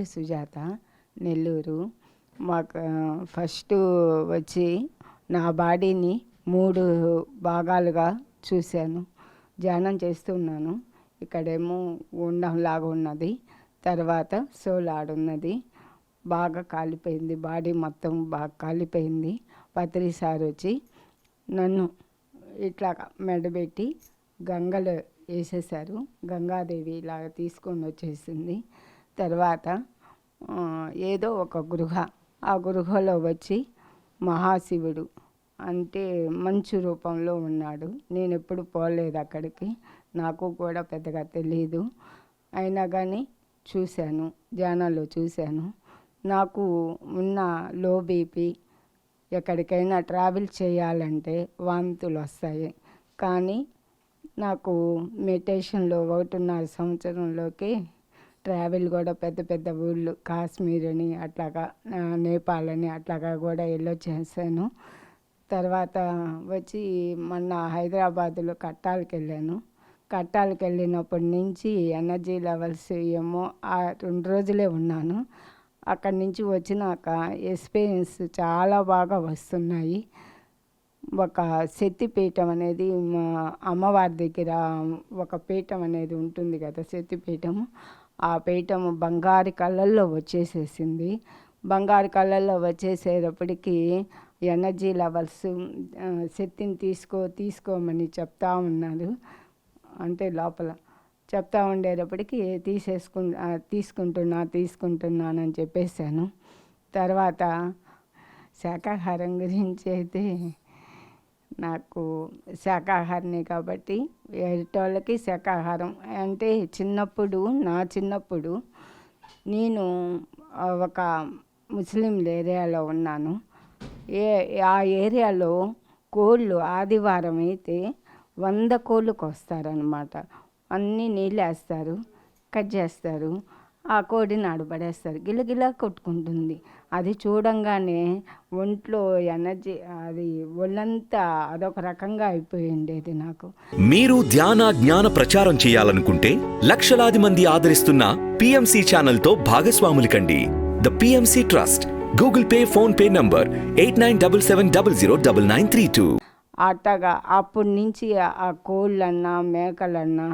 పేరు సుజాత నెల్లూరు మాకు ఫస్ట్ వచ్చి నా బాడీని మూడు భాగాలుగా చూశాను. ధ్యానం చేస్తున్నాను. ఇక్కడేమో ఉండంలాగా ఉన్నది. తర్వాత సోలాడున్నది బాగా కాలిపోయింది. బాడీ మొత్తం బాగా కాలిపోయింది. పత్రి సార్ వచ్చి నన్ను ఇట్లా మెడబెట్టి గంగలో వేసేసారు గంగాదేవి ఇలాగ తీసుకొని వచ్చేసింది. తర్వాత ఏదో ఒక గృహ. ఆ గృహలో వచ్చి మహాశివుడు అంటే మంచు రూపంలో ఉన్నాడు. నేను ఎప్పుడు పోలేదు అక్కడికి. నాకు కూడా పెద్దగా తెలియదు అయినా కానీ చూశాను ధ్యానాల్లో చూశాను. నాకు ఉన్న లో బీపీ ఎక్కడికైనా ట్రావెల్ చేయాలంటే వాంతులు వస్తాయి. కానీ నాకు మెడిటేషన్లో ఒకటిన్నర సంవత్సరంలోకి ట్రావెల్ కూడా పెద్ద పెద్ద ఊళ్ళు కాశ్మీర్ అని అట్లాగా నేపాల్ అని అట్లాగా కూడా వెళ్ళొచ్చేసాను తర్వాత వచ్చి మొన్న హైదరాబాదులో కట్టాలకు వెళ్ళాను కట్టాలకి వెళ్ళినప్పటి నుంచి ఎనర్జీ లెవెల్స్ ఏమో ఆ రెండు రోజులే ఉన్నాను. అక్కడి నుంచి వచ్చినాక ఎక్స్పీరియన్స్ చాలా బాగా వస్తున్నాయి. ఒక శక్తి పీఠం అనేది మా అమ్మవారి దగ్గర ఒక పీఠం అనేది ఉంటుంది కదా శక్తిపీఠం ఆ పీఠం బంగారు కళ్ళల్లో వచ్చేసేసింది. బంగారు కళ్ళల్లో వచ్చేసేటప్పటికి ఎనర్జీ లెవెల్స్ శక్తిని తీసుకో తీసుకోమని చెప్తా ఉన్నారు అంటే లోపల చెప్తా ఉండేటప్పటికి తీసేసుకు తీసుకుంటున్నా తీసుకుంటున్నానని చెప్పేశాను. తర్వాత శాకాహారం గురించి అయితే నాకు శాకాహారిని కాబట్టి ఎదుటోళ్ళకి శాకాహారం. అంటే చిన్నప్పుడు నా చిన్నప్పుడు నేను ఒక ముస్లిం ఏరియాలో ఉన్నాను. ఏ ఆ ఏరియాలో కోళ్ళు ఆదివారం అయితే వంద కోళ్ళకు వస్తారనమాట అన్నీ నీళ్ళు వేస్తారు కట్ చేస్తారు. ఆ కోడిని ఆడబడేస్తారు గిలగిలా కొట్టుకుంటుంది. అది చూడంగానే ఒంట్లో ఎనర్జీ అది ఒళ్ళంతా అదొక రకంగా అయిపోయి ఉండేది నాకు. మీరు ధ్యాన జ్ఞాన ప్రచారం చేయాలనుకుంటే లక్షలాది మంది ఆదరిస్తున్న పిఎంసి ఛానల్తో భాగస్వాములు కండి the PMC trust Google Pay PhonePe number eight nine double seven double zero double nine three two. అట్టగా అప్పటి నుంచి ఆ- కోళ్ళన్నా మేకలన్నా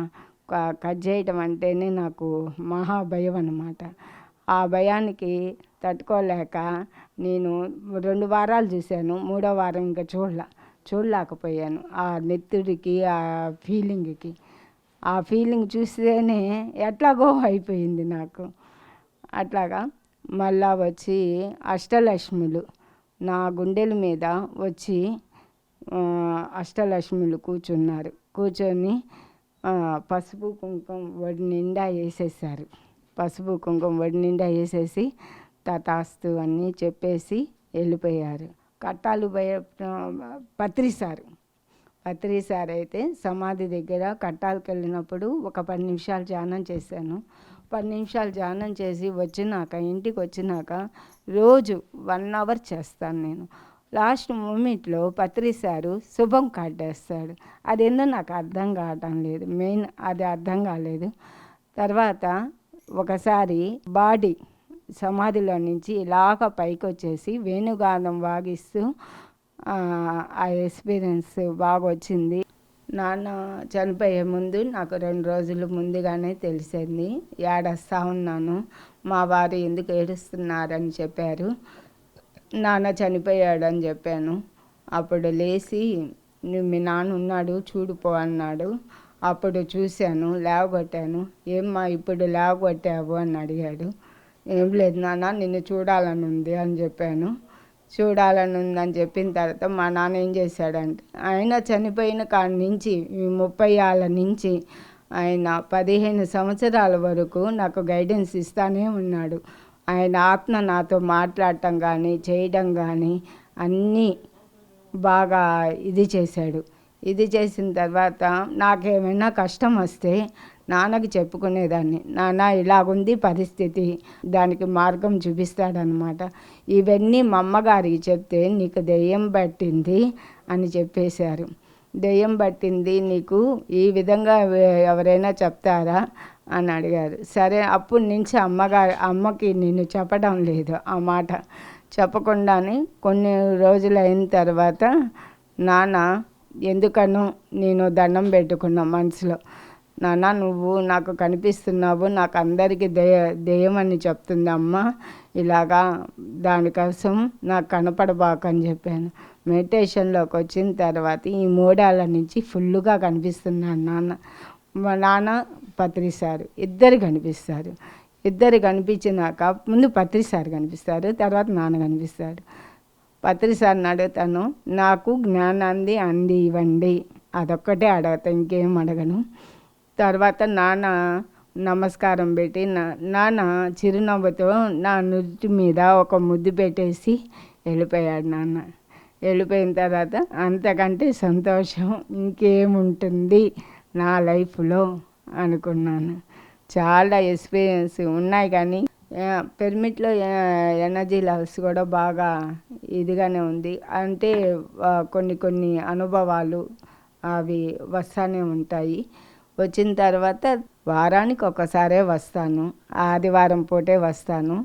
కట్ చేయడం అంటేనే నాకు మహా భయం అన్నమాట. ఆ భయానికి తట్టుకోలేక నేను రెండు వారాలు చూశాను మూడో వారం ఇంకా చూడలే చూడలేకపోయాను. ఆ నెత్తుడికి ఆ ఫీలింగ్కి. ఆ ఫీలింగ్ చూస్తేనే ఎట్లాగో అయిపోయింది నాకు. అట్లాగా మళ్ళా వచ్చి అష్టలక్ష్ములు నా గుండెల మీద వచ్చి అష్టలక్ష్ములు కూర్చున్నారు. కూర్చొని పసుపు కుంకుమ వడి నిండా వేసేసారు. పసుపు కుంకుమ వడి నిండా వేసేసి తతాస్తు అన్నీ చెప్పేసి వెళ్ళిపోయారు. కట్టాలు భయ పత్రి సారు పత్రి సార్ అయితే సమాధి దగ్గర కట్టాలకు వెళ్ళినప్పుడు ఒక పది నిమిషాలు ధ్యానం చేశాను. పది నిమిషాలు ధ్యానం చేసి వచ్చినాక ఇంటికి వచ్చినాక రోజు వన్ అవర్ చేస్తాను నేను. లాస్ట్ మూమెంట్లో పత్రిసారు శుభం కార్డేస్తాడు అదేందో నాకు అర్థం కావటం లేదు. మెయిన్ అది అర్థం కాలేదు. తర్వాత ఒకసారి బాడీ సమాధిలో నుంచి ఇలాగ పైకి వచ్చేసి వేణుగానం వాగిస్తూ ఆ, ఆ ఎక్స్పీరియన్స్ బాగా వచ్చింది నాన్న చనిపోయే ముందు నాకు రెండు రోజులు ముందుగానే తెలిసింది. ఏడస్తా ఉన్నాను. మా వారు ఎందుకు ఏడుస్తున్నారని చెప్పారు. నాన్న చనిపోయాడని చెప్పాను. అప్పుడు లేచి మీ నాన్న ఉన్నాడు చూడుపో అన్నాడు. అప్పుడు చూశాను లేవగొట్టాను. ఏమ్మా ఇప్పుడు లేవగొట్టావు అని అడిగాడు. ఏం లేదు నాన్న నిన్ను చూడాలని ఉంది అని చెప్పాను. చూడాలని ఉందని చెప్పిన తర్వాత మా నాన్న ఏం చేశాడంటే ఆయన చనిపోయిన కాడి నుంచి ముప్పై ఏళ్ళ నుంచి ఆయన పదిహేను సంవత్సరాల వరకు నాకు గైడెన్స్ ఇస్తానే ఉన్నాడు. ఆయన ఆత్మ నాతో మాట్లాడటం కానీ చేయడం కానీ అన్నీ బాగా ఇది చేశాడు. ఇది చేసిన తర్వాత నాకేమైనా కష్టం వస్తే నాన్నకి చెప్పుకునేదాన్ని. నాన్న ఇలాగుంది పరిస్థితి. దానికి మార్గం చూపిస్తాడనమాట ఇవన్నీ మా అమ్మగారికి చెప్తే నీకు దెయ్యం పట్టింది అని చెప్పేశారు. దెయ్యం పట్టింది నీకు? ఈ విధంగా ఎవరైనా చెప్తారా? అని అడిగారు. సరే అప్పుడు నుంచి అమ్మగారు అమ్మకి నేను చెప్పడం లేదు. ఆ మాట చెప్పకుండానే కొన్ని రోజులు అయిన తర్వాత నాన్న ఎందుకనో నేను దండం పెట్టుకున్నా మనసులో? నాన్న నువ్వు నాకు కనిపిస్తున్నావు నాకు అందరికీ దయ దెయ్యమని చెప్తుంది అమ్మ. ఇలాగా దానికోసం నాకు కనపడబాకని చెప్పాను. మెడిటేషన్లోకి వచ్చిన తర్వాత ఈ మూడాల నుంచి ఫుల్గా కనిపిస్తున్నాను నాన్న. మా నాన్న పత్రి సార్ ఇద్దరు కనిపిస్తారు. ఇద్దరు కనిపించినాక ముందు పత్రి సార్ కనిపిస్తారు తర్వాత నాన్న కనిపిస్తారు పత్రి సార్ని అడుగుతాను నాకు జ్ఞానాన్ని అంది ఇవ్వండి. అదొక్కటే అడగతా ఇంకేం అడగను. తర్వాత నాన్న నమస్కారం పెట్టి నా నాన్న చిరునవ్వుతో నా నుదుటి మీద ఒక ముద్దు పెట్టేసి వెళ్ళిపోయాడు నాన్న. వెళ్ళిపోయిన తర్వాత అంతకంటే సంతోషం ఇంకేముంటుంది నా లైఫ్లో? అనుకున్నాను. చాలా ఎక్స్పీరియన్స్ ఉన్నాయి కానీ పిరమిడ్లో ఎనర్జీ లెవెల్స్ కూడా బాగా ఇదిగానే ఉంది. అంటే కొన్ని కొన్ని అనుభవాలు అవి వస్తూనే ఉంటాయి. వచ్చిన తర్వాత వారానికి ఒకసారే వస్తాను. ఆదివారం పూటే వస్తాను.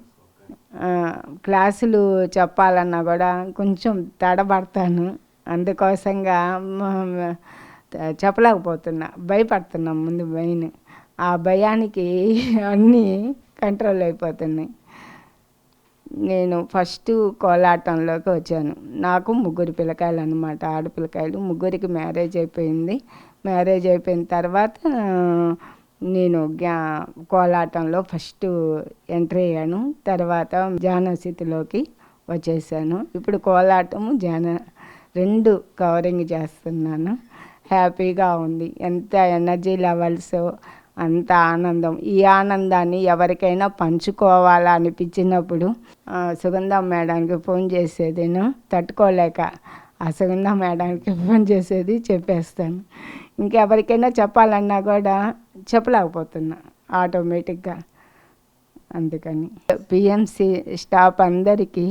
క్లాసులు చెప్పాలన్నా కూడా కొంచెం తడబడతాను. అందుకోసంగా చెప్పలేకపోతున్నా. భయపడుతున్నాం ముందు మెయిన్ ఆ భయానికి అన్నీ కంట్రోల్ అయిపోతున్నాయి. నేను ఫస్ట్ కోలాటంలోకి వచ్చాను. నాకు ముగ్గురు పిల్లకాయలు అనమాట ఆడపిల్లకాయలు. ముగ్గురికి మ్యారేజ్ అయిపోయింది. మ్యారేజ్ అయిపోయిన తర్వాత నేను గ్యా కోలాటంలో ఫస్ట్ ఎంట్రీ అయ్యాను. తర్వాత జానస్థితిలోకి వచ్చేసాను. ఇప్పుడు కోలాటము జాన రెండు కవరింగ్ చేస్తున్నాను. హ్యాపీగా ఉంది. ఎంత ఎనర్జీ లెవెల్స్ అంత ఆనందం. ఈ ఆనందాన్ని ఎవరికైనా పంచుకోవాలా అనిపించినప్పుడు సుగంధ సుగంధం మేడానికి ఫోన్ చేసేది నేను తట్టుకోలేక ఆ సుగంధం మేడానికి ఫోన్ చేసేది చెప్పేస్తాను. ఇంకెవరికైనా చెప్పాలన్నా కూడా చెప్పలేకపోతున్నా ఆటోమేటిక్గా. అందుకని పిఎంసి స్టాఫ్ అందరికీ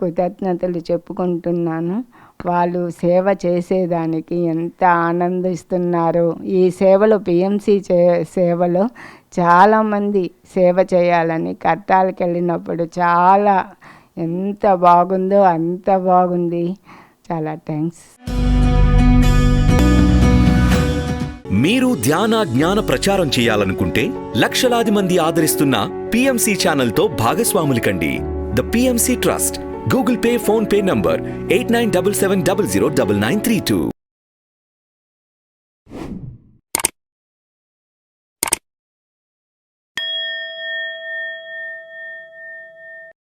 కృతజ్ఞతలు చెప్పుకుంటున్నాను. వాళ్ళు సేవ చేసేదానికి ఎంత ఆనందిస్తున్నారు. ఈ సేవలో పిఎంసి చే సేవలో చాలామంది సేవ చేయాలని కట్టాలకు వెళ్ళినప్పుడు చాలా ఎంత బాగుందో అంత బాగుంది. చాలా థ్యాంక్స్. మీరు ధ్యాన జ్ఞాన ప్రచారం చేయాలనుకుంటే లక్షలాది మంది ఆదరిస్తున్న పిఎంసి ఛానల్తో భాగస్వాములు కండి. The PMC trust Google Pay PhonePe number eight nine double seven double zero double nine three two